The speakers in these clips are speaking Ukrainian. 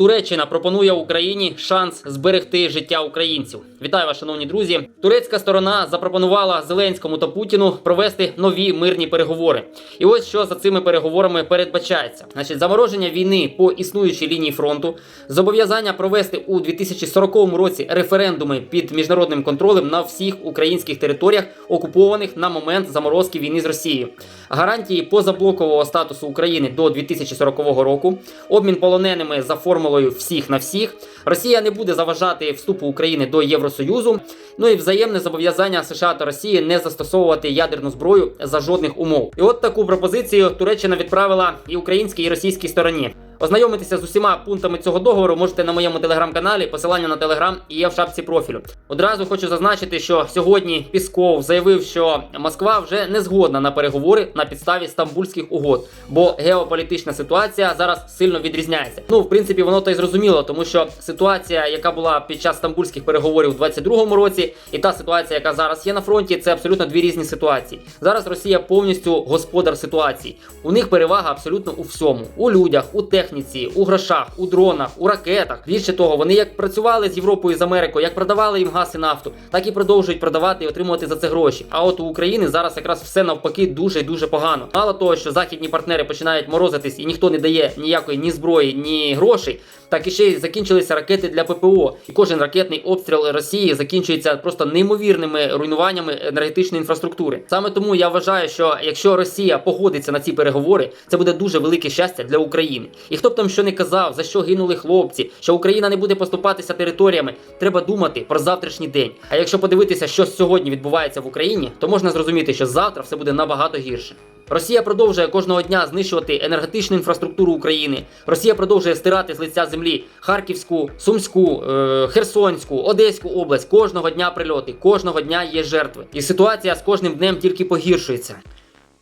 Туреччина пропонує Україні шанс зберегти життя українців. Вітаю вас, шановні друзі. Турецька сторона запропонувала Зеленському та Путіну провести нові мирні переговори. І ось що за цими переговорами передбачається: значить, замороження війни по існуючій лінії фронту, зобов'язання провести у 2040 році референдуми під міжнародним контролем на всіх українських територіях, окупованих на момент заморозки війни з Росією, гарантії позаблокового статусу України до 2040 року, обмін полоненими за формулою всіх на всіх. Росія не буде заважати вступу України до Євросоюзу. Ну і взаємне зобов'язання США та Росії не застосовувати ядерну зброю за жодних умов. І от таку пропозицію Туреччина відправила і українській, і російській стороні. Ознайомитися з усіма пунктами цього договору можете на моєму телеграм-каналі. Посилання на телеграм є в шапці профілю. Одразу хочу зазначити, що сьогодні Пісков заявив, що Москва вже не згодна на переговори на підставі стамбульських угод, бо геополітична ситуація зараз сильно відрізняється. Ну, в принципі, воно то й зрозуміло, тому що ситуація, яка була під час стамбульських переговорів у 22-му році, і та ситуація, яка зараз є на фронті, це абсолютно дві різні ситуації. Зараз Росія повністю господар ситуації. У них перевага абсолютно у всьому: у людях, у техніці, у грошах, у дронах, у ракетах. Більше того, вони як працювали з Європою з Америкою, як продавали їм газ і нафту, так і продовжують продавати і отримувати за це гроші. А от у України зараз якраз все навпаки дуже дуже погано. Мало того, що західні партнери починають морозитись і ніхто не дає ніякої ні зброї, ні грошей. Так і ще й закінчилися ракети для ППО, і кожен ракетний обстріл Росії закінчується просто неймовірними руйнуваннями енергетичної інфраструктури. Саме тому я вважаю, що якщо Росія погодиться на ці переговори, це буде дуже велике щастя для України. І хто б там що не казав, за що гинули хлопці, що Україна не буде поступатися територіями, треба думати про завтрашній день. А якщо подивитися, що сьогодні відбувається в Україні, то можна зрозуміти, що завтра все буде набагато гірше. Росія продовжує кожного дня знищувати енергетичну інфраструктуру України. Росія продовжує стирати з лиця землі Харківську, Сумську, е, Херсонську, Одеську область. Кожного дня прильоти, кожного дня є жертви. І ситуація з кожним днем тільки погіршується.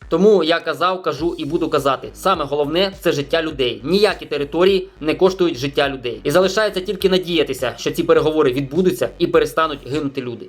Тому я казав, кажу і буду казати: саме головне це життя людей. Ніякі території не коштують життя людей. І залишається тільки надіятися, що ці переговори відбудуться і перестануть гинути люди.